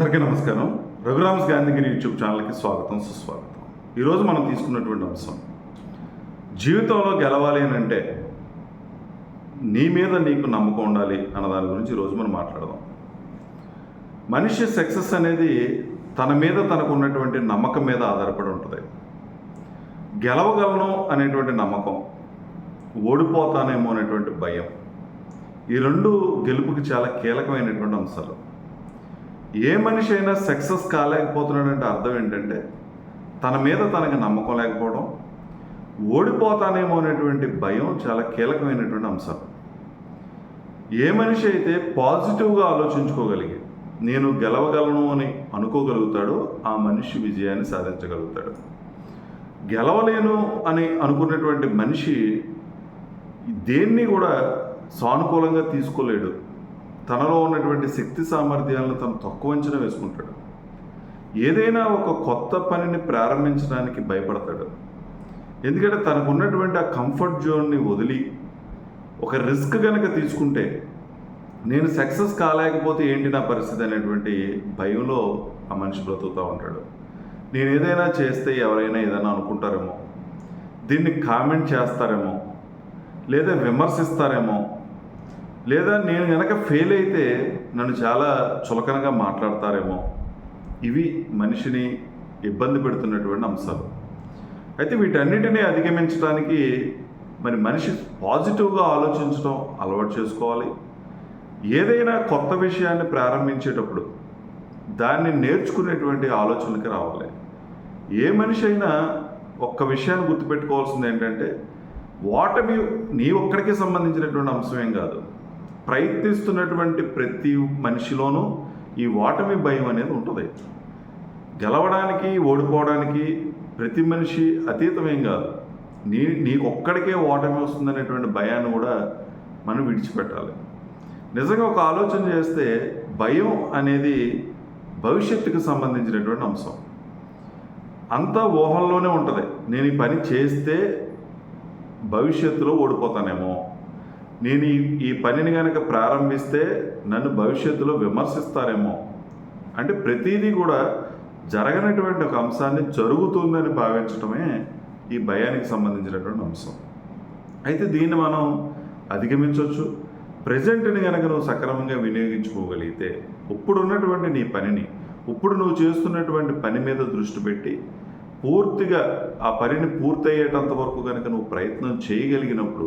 అందరికీ నమస్కారం. రఘురామ్స్ గాంధీగిరి యూట్యూబ్ ఛానల్కి స్వాగతం సుస్వాగతం. ఈరోజు మనం తీసుకున్నటువంటి అంశం జీవితంలో గెలవాలి అని అంటే నీ మీద నీకు నమ్మకం ఉండాలి అన్న దాని గురించి ఈరోజు మనం మాట్లాడదాం. మనిషి సక్సెస్ అనేది తన మీద తనకు ఉన్నటువంటి నమ్మకం మీద ఆధారపడి ఉంటుంది. గెలవగలను అనేటువంటి నమ్మకం ఓడిపోతానేమో అనేటువంటి భయం. ఈ రెండు గెలుపుకి చాలా కీలకమైనటువంటి అంశాలు. ఏ మనిషి అయినా సక్సెస్ కాలేకపోతున్నాడంటే అర్థం ఏంటంటే తన మీద తనకి నమ్మకం లేకపోవడం ఓడిపోతానేమో అనేటువంటి భయం చాలా కీలకమైనటువంటి అంశం. ఏ మనిషి అయితే పాజిటివ్గా ఆలోచించుకోగలిగి నేను గెలవగలను అని అనుకోగలుగుతాడో ఆ మనిషి విజయాన్ని సాధించగలుగుతాడు. గెలవలేను అని అనుకున్నటువంటి మనిషి దేన్ని కూడా సానుకూలంగా తీసుకోలేడు. తనలో ఉన్నటువంటి శక్తి సామర్థ్యాలను తను తక్కువ అంచనా వేసుకుంటాడు. ఏదైనా ఒక కొత్త పనిని ప్రారంభించడానికి భయపడతాడు. ఎందుకంటే తనకు ఉన్నటువంటి ఆ కంఫర్ట్ జోన్ని వదిలి ఒక రిస్క్ కనుక తీసుకుంటే నేను సక్సెస్ కాలేకపోతే ఏంటి నా పరిస్థితి అనేటువంటి భయంలో ఆ మనిషి బ్రతుకుతూ ఉంటాడు. నేను ఏదైనా చేస్తే ఎవరైనా ఏదైనా అనుకుంటారేమో దీన్ని కామెంట్ చేస్తారేమో లేదా విమర్శిస్తారేమో లేదా నేను కనుక ఫెయిల్ అయితే నన్ను చాలా చులకనగా మాట్లాడతారేమో. ఇవి మనిషిని ఇబ్బంది పెడుతున్నటువంటి అంశాలు. అయితే వీటన్నిటిని అధిగమించడానికి మరి మనిషి పాజిటివ్గా ఆలోచించడం అలవాటు చేసుకోవాలి. ఏదైనా కొత్త విషయాన్ని ప్రారంభించేటప్పుడు దాన్ని నేర్చుకునేటువంటి ఆలోచనకి రావాలి. ఏ మనిషి అయినా ఒక్క విషయాన్ని గుర్తుపెట్టుకోవాల్సింది ఏంటంటే ఓటమి నీ ఒక్కడికి సంబంధించినటువంటి అంశమేం కాదు. ప్రయత్నిస్తున్నటువంటి ప్రతి మనిషిలోనూ ఈ ఓటమి భయం అనేది ఉంటుంది. గెలవడానికి ఓడిపోవడానికి ప్రతి మనిషి అతీతమేం కాదు. నీ నీకు ఒక్కడికే ఓటమి వస్తుందనేటువంటి భయాన్ని కూడా మనం విడిచిపెట్టాలి. నిజంగా ఒక ఆలోచన చేస్తే భయం అనేది భవిష్యత్తుకు సంబంధించినటువంటి అంశం. అంతా ఊహల్లోనే ఉంటుంది. నేను ఈ పని చేస్తే భవిష్యత్తులో ఓడిపోతానేమో. నేను ఈ ఈ పనిని కనుక ప్రారంభిస్తే నన్ను భవిష్యత్తులో విమర్శిస్తారేమో. అంటే ప్రతిదీ కూడా జరగనటువంటి ఒక అంశాన్ని జరుగుతుందని భావించడమే ఈ భయానికి సంబంధించినటువంటి అంశం. అయితే దీన్ని మనం అధిగమించవచ్చు. ప్రజెంట్ని కనుక నువ్వు సక్రమంగా వినియోగించుకోగలిగితే ఇప్పుడు ఉన్నటువంటి నీ పనిని ఇప్పుడు నువ్వు చేస్తున్నటువంటి పని మీద దృష్టి పెట్టి పూర్తిగా ఆ పనిని పూర్తయ్యేటంత వరకు కనుక నువ్వు ప్రయత్నం చేయగలిగినప్పుడు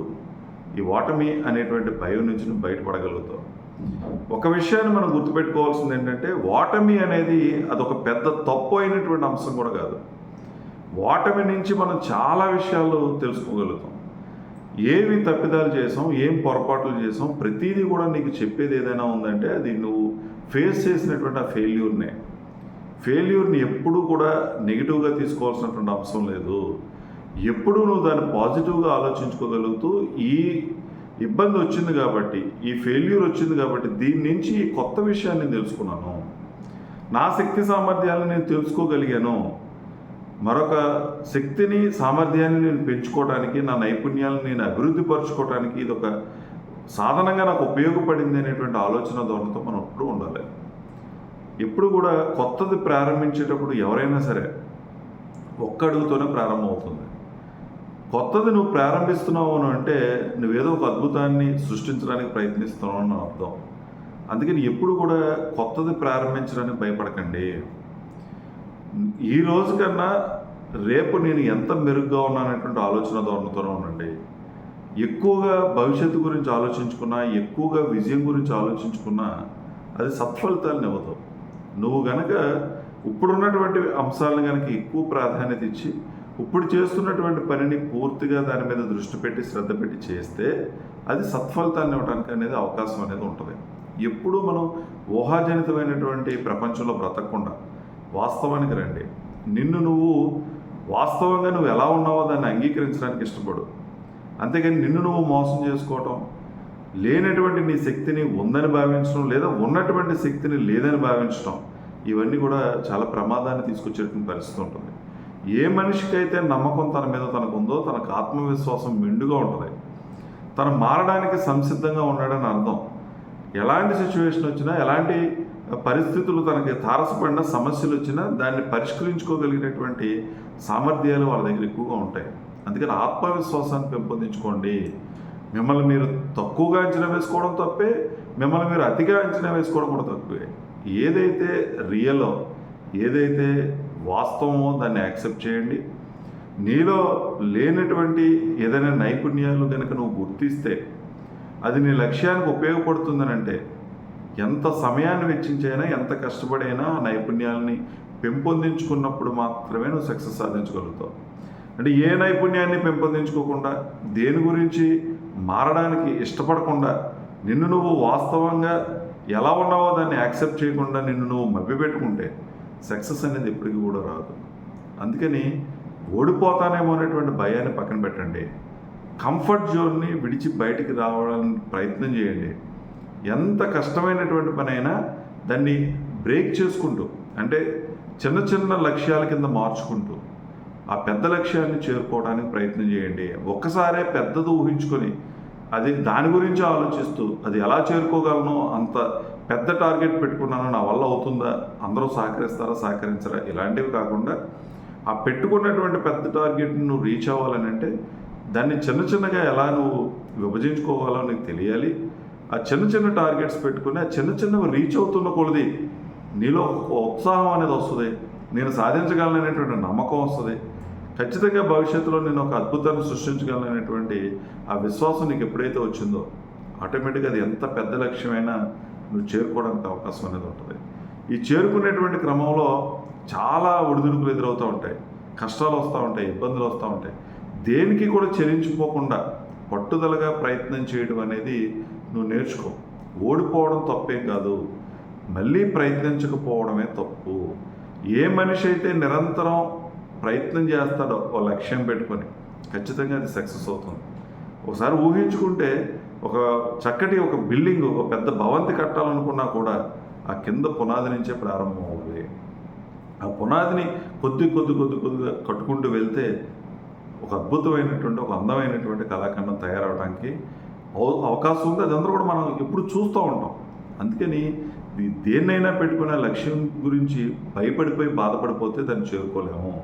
ఈ ఓటమి అనేటువంటి భయం నుంచి నువ్వు బయటపడగలుగుతావు. ఒక విషయాన్ని మనం గుర్తుపెట్టుకోవాల్సింది ఏంటంటే ఓటమి అనేది అదొక పెద్ద తప్పు అయినటువంటి అంశం కూడా కాదు. ఓటమి నుంచి మనం చాలా విషయాలు తెలుసుకోగలుగుతాం. ఏవి తప్పిదాలు చేసాం ఏం పొరపాట్లు చేసాం ప్రతిదీ కూడా నీకు చెప్పేది ఏదైనా ఉందంటే అది నువ్వు ఫేస్ చేసినటువంటి ఆ ఫెయిల్యూర్నే. ఫెయిల్యూర్ని ఎప్పుడూ కూడా నెగిటివ్గా తీసుకోవాల్సినటువంటి అంశం లేదు. ఎప్పుడు నువ్వు దాన్ని పాజిటివ్గా ఆలోచించుకోగలుగుతూ ఈ ఇబ్బంది వచ్చింది కాబట్టి ఈ ఫెయిల్యూర్ వచ్చింది కాబట్టి దీని నుంచి ఈ కొత్త విషయాన్ని తెలుసుకున్నాను. నా శక్తి సామర్థ్యాలను నేను తెలుసుకోగలిగాను. మరొక శక్తిని సామర్థ్యాన్ని నేను పెంచుకోవడానికి నా నైపుణ్యాలను నేను అభివృద్ధి పరచుకోవడానికి ఇది ఒక సాధనంగా నాకు ఉపయోగపడింది అనేటువంటి ఆలోచన ధోరణితో మనం ఎప్పుడూ ఉండాలి. ఎప్పుడు కూడా కొత్తది ప్రారంభించేటప్పుడు ఎవరైనా సరే ఒక్క అడుగుతోనే ప్రారంభమవుతుంది. కొత్తది నువ్వు ప్రారంభిస్తున్నావు అని అంటే నువ్వేదో ఒక అద్భుతాన్ని సృష్టించడానికి ప్రయత్నిస్తున్నావు అని అర్థం. అందుకని ఎప్పుడు కూడా కొత్తది ప్రారంభించడానికి భయపడకండి. ఈ రోజు కన్నా రేపు నేను ఎంత మెరుగ్గా ఉన్నానటువంటి ఆలోచన ధోరణితోనే ఉండండి. ఎక్కువగా భవిష్యత్తు గురించి ఆలోచించుకున్నా ఎక్కువగా విజయం గురించి ఆలోచించుకున్నా అది సత్ఫలితాలను ఇవ్వదు. నువ్వు గనక ఇప్పుడున్నటువంటి అంశాలను కనుక ఎక్కువ ప్రాధాన్యత ఇచ్చి ఇప్పుడు చేస్తున్నటువంటి పనిని పూర్తిగా దాని మీద దృష్టి పెట్టి శ్రద్ధ పెట్టి చేస్తే అది సత్ఫలితాన్ని ఇవ్వడానికి అనేది అవకాశం అనేది ఉంటుంది. ఎప్పుడూ మనం ఊహాజనితమైనటువంటి ప్రపంచంలో బ్రతకకుండా వాస్తవానికి రండి. నిన్ను నువ్వు వాస్తవంగా నువ్వు ఎలా ఉన్నావో దాన్ని అంగీకరించడానికి ఇష్టపడు. అంతేగాని నిన్ను నువ్వు మోసం చేసుకోవటం లేనటువంటి నీ శక్తిని ఉందని భావించడం లేదా ఉన్నటువంటి శక్తిని లేదని భావించడం ఇవన్నీ కూడా చాలా ప్రమాదాన్ని తీసుకొచ్చేటువంటి పరిస్థితి ఉంటుంది. ఏ మనిషికైతే నమ్మకం తన మీద తనకు ఉందో తనకు ఆత్మవిశ్వాసం మెండుగా ఉంటుంది. తను మారడానికి సంసిద్ధంగా ఉన్నాడని అర్థం. ఎలాంటి సిచ్యువేషన్ వచ్చినా ఎలాంటి పరిస్థితులు తనకి తారసపడిన సమస్యలు వచ్చినా దాన్ని పరిష్కరించుకోగలిగినటువంటి సామర్థ్యాలు వాళ్ళ దగ్గర ఎక్కువగా ఉంటాయి. అందుకని ఆత్మవిశ్వాసాన్ని పెంపొందించుకోండి. మిమ్మల్ని మీరు తక్కువగా అంచనా వేసుకోవడం తప్పే మిమ్మల్ని మీరు అతిగా అంచనా వేసుకోవడం కూడా తక్కువే. ఏదైతే రియలో ఏదైతే వాస్తవమో దాన్ని యాక్సెప్ట్ చేయండి. నీలో లేనటువంటి ఏదైనా నైపుణ్యాలు కనుక నువ్వు గుర్తిస్తే అది నీ లక్ష్యానికి ఉపయోగపడుతుందనంటే ఎంత సమయాన్ని వెచ్చించైనా ఎంత కష్టపడైనా ఆ నైపుణ్యాలని పెంపొందించుకున్నప్పుడు మాత్రమే నువ్వు సక్సెస్ సాధించగలుగుతావు. అంటే ఏ నైపుణ్యాన్ని పెంపొందించుకోకుండా దేని గురించి మారడానికి ఇష్టపడకుండా నిన్ను నువ్వు వాస్తవంగా ఎలా ఉన్నావో దాన్ని యాక్సెప్ట్ చేయకుండా నిన్ను నువ్వు మభ్యపెట్టుకుంటే సక్సెస్ అనేది ఎప్పటికీ కూడా రాదు. అందుకని ఓడిపోతానేమో అనేటువంటి భయాన్ని పక్కన పెట్టండి. కంఫర్ట్ జోన్ని విడిచి బయటికి రావడానికి ప్రయత్నం చేయండి. ఎంత కష్టమైనటువంటి పని అయినా దాన్ని బ్రేక్ చేసుకుంటూ అంటే చిన్న చిన్న లక్ష్యాల కింద మార్చుకుంటూ ఆ పెద్ద లక్ష్యాన్ని చేరుకోవడానికి ప్రయత్నం చేయండి. ఒక్కసారే పెద్దది ఊహించుకొని అది దాని గురించి ఆలోచిస్తూ అది ఎలా చేరుకోగలను అంత పెద్ద టార్గెట్ పెట్టుకున్నాను నా వల్ల అవుతుందా? అందరూ సహకరిస్తారా? సహకరించరా? ఇలాంటివి కాకుండా ఆ పెట్టుకున్నటువంటి పెద్ద టార్గెట్ని నువ్వు రీచ్ అవ్వాలని అంటే దాన్ని చిన్న చిన్నగా ఎలా నువ్వు విభజించుకోవాలో నీకు తెలియాలి. ఆ చిన్న చిన్న టార్గెట్స్ పెట్టుకుని ఆ చిన్న చిన్నవి రీచ్ అవుతున్న కొలది నీలో ఉత్సాహం అనేది వస్తుంది. నేను సాధించగలననేటువంటి నమ్మకం వస్తుంది. ఖచ్చితంగా భవిష్యత్తులో నేను ఒక అద్భుతాన్ని సృష్టించగలననేటువంటి ఆ విశ్వాసం నీకు ఎప్పుడైతే వచ్చిందో ఆటోమేటిక్గా అది ఎంత పెద్ద లక్ష్యమైనా నువ్వు చేరుకోవడానికి అవకాశం అనేది ఉంటుంది. ఈ చేరుకునేటువంటి క్రమంలో చాలా ఒడిదుడుకులు ఎదురవుతూ ఉంటాయి. కష్టాలు వస్తూ ఉంటాయి ఇబ్బందులు వస్తూ ఉంటాయి. దేనికి కూడా చెల్లించిపోకుండా పట్టుదలగా ప్రయత్నం చేయడం అనేది నువ్వు నేర్చుకో. ఓడిపోవడం తప్పేం కాదు. మళ్ళీ ప్రయత్నించకపోవడమే తప్పు. ఏ మనిషి అయితే నిరంతరం ప్రయత్నం చేస్తాడో ఓ లక్ష్యం పెట్టుకొని ఖచ్చితంగా అది సక్సెస్ అవుతుంది. ఒకసారి ఊహించుకుంటే ఒక చక్కటి ఒక బిల్డింగ్ ఒక పెద్ద భవంతి కట్టాలనుకున్నా కూడా ఆ కింద పునాది నుంచే ప్రారంభం అవుతుంది. ఆ పునాదిని కొద్ది కొద్ది కొద్ది కొద్దిగా కట్టుకుంటూ వెళ్తే ఒక అద్భుతమైనటువంటి ఒక అందమైనటువంటి కళాఖండం తయారవడానికి అవ- అవకాశం ఉంది. అదంతా కూడా మనం ఎప్పుడు చూస్తూ ఉంటాం. అందుకని దేన్నైనా పెట్టుకునే లక్ష్యం గురించి భయపడిపోయి బాధపడిపోతే దాన్ని చేరుకోలేము.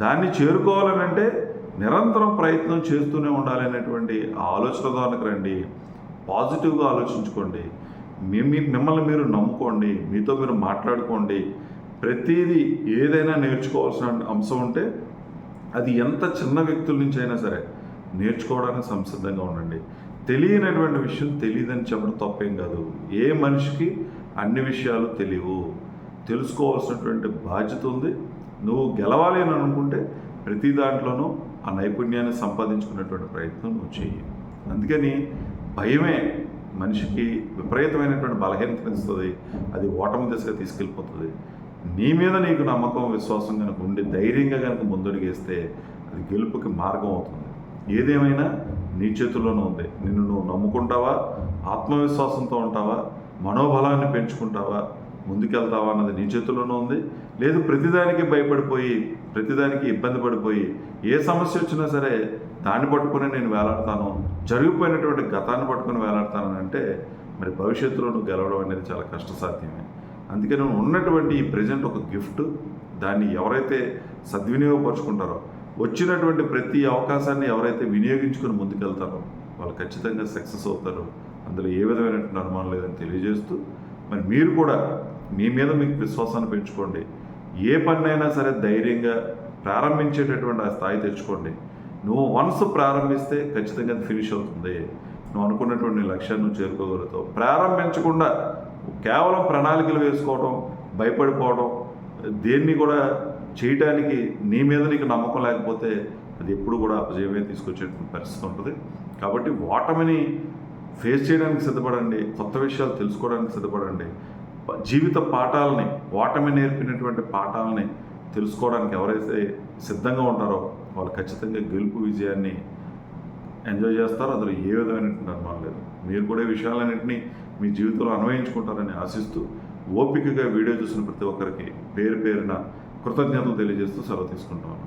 దాన్ని చేరుకోవాలనంటే నిరంతరం ప్రయత్నం చేస్తూనే ఉండాలి అనేటువంటి ఆలోచన ధోరణికి రండి. పాజిటివ్గా ఆలోచించుకోండి. మీ మీ- మిమ్మల్ని మీరు నమ్ముకోండి. మీతో మీరు మాట్లాడుకోండి. ప్రతిదీ ఏదైనా నేర్చుకోవాల్సిన అంశం ఉంటే అది ఎంత చిన్న వ్యక్తుల నుంచి అయినా సరే నేర్చుకోవడానికి సంసిద్ధంగా ఉండండి. తెలియనటువంటి విషయం తెలియదని చెప్పడం తప్పేం కాదు. ఏ మనిషికి అన్ని విషయాలు తెలియవు. తెలుసుకోవాల్సినటువంటి బాధ్యత ఉంది. నువ్వు గెలవాలి అని అనుకుంటే ప్రతి దాంట్లోనూ ఆ నైపుణ్యాన్ని సంపాదించుకునేటువంటి ప్రయత్నం నువ్వు చెయ్యి. అందుకని భయమే మనిషికి విపరీతమైనటువంటి బలహీనతనిస్తుంది అది ఓటమి దిశగా తీసుకెళ్ళిపోతుంది. నీ మీద నీకు నమ్మకం విశ్వాసం కనుక ఉండి ధైర్యంగా కనుక ముందడుగేస్తే అది గెలుపుకి మార్గం అవుతుంది. ఏదేమైనా నీ చేతుల్లోనే ఉంది. నిన్ను నువ్వు నమ్ముకుంటావా? ఆత్మవిశ్వాసంతో ఉంటావా? మనోబలాన్ని పెంచుకుంటావా? ముందుకెళ్తావా అన్నది నీ చేతుల్లోనూ ఉంది. లేదు ప్రతిదానికి భయపడిపోయి ప్రతిదానికి ఇబ్బంది పడిపోయి ఏ సమస్య వచ్చినా సరే దాన్ని పట్టుకుని నేను వేలాడతాను. జరిగిపోయినటువంటి గతాన్ని పట్టుకుని వేలాడతాను అంటే మరి భవిష్యత్తులో నువ్వు గెలవడం అనేది చాలా కష్టసాధ్యమే. అందుకే నువ్వు ఉన్నటువంటి ఈ ప్రజెంట్ ఒక గిఫ్ట్ దాన్ని ఎవరైతే సద్వినియోగపరుచుకుంటారో వచ్చినటువంటి ప్రతి అవకాశాన్ని ఎవరైతే వినియోగించుకుని ముందుకెళ్తారో వాళ్ళు ఖచ్చితంగా సక్సెస్ అవుతారు. అందులో ఏ విధమైనటువంటి అనుమానం లేదని తెలియజేస్తూ మరి మీరు కూడా మీ మీద మీకు విశ్వాసాన్ని పెంచుకోండి. ఏ పనినైనా సరే ధైర్యంగా ప్రారంభించేటటువంటి ఆ స్థాయి తెచ్చుకోండి. నువ్వు వన్స్ ప్రారంభిస్తే ఖచ్చితంగా అది ఫినిష్ అవుతుంది. నువ్వు అనుకున్నటువంటి లక్ష్యాన్ని నువ్వు చేరుకోగలుగుతావు. ప్రారంభించకుండా కేవలం ప్రణాళికలు వేసుకోవడం భయపడిపోవడం దేన్ని కూడా చేయటానికి నీ మీద నీకు నమ్మకం లేకపోతే అది ఎప్పుడు కూడా అపజయమే తీసుకొచ్చేటువంటి పరిస్థితి ఉంటుంది. కాబట్టి ఓటమిని ఫేస్ చేయడానికి సిద్ధపడండి. కొత్త విషయాలు తెలుసుకోవడానికి సిద్ధపడండి. జీవిత పాఠాలని ఓటమి నేర్పినటువంటి పాఠాలని తెలుసుకోవడానికి ఎవరైతే సిద్ధంగా ఉంటారో వాళ్ళు ఖచ్చితంగా గెలుపు విజయాన్ని ఎంజాయ్ చేస్తారో. అందులో ఏ విధమైనటువంటి అనుమానం లేదు. మీరు కూడా ఈ విషయాలన్నింటినీ మీ జీవితంలో అన్వయించుకుంటారని ఆశిస్తూ ఓపికగా వీడియో చూసిన ప్రతి ఒక్కరికి పేరు పేరున కృతజ్ఞతలు తెలియజేస్తూ సెలవు తీసుకుంటాను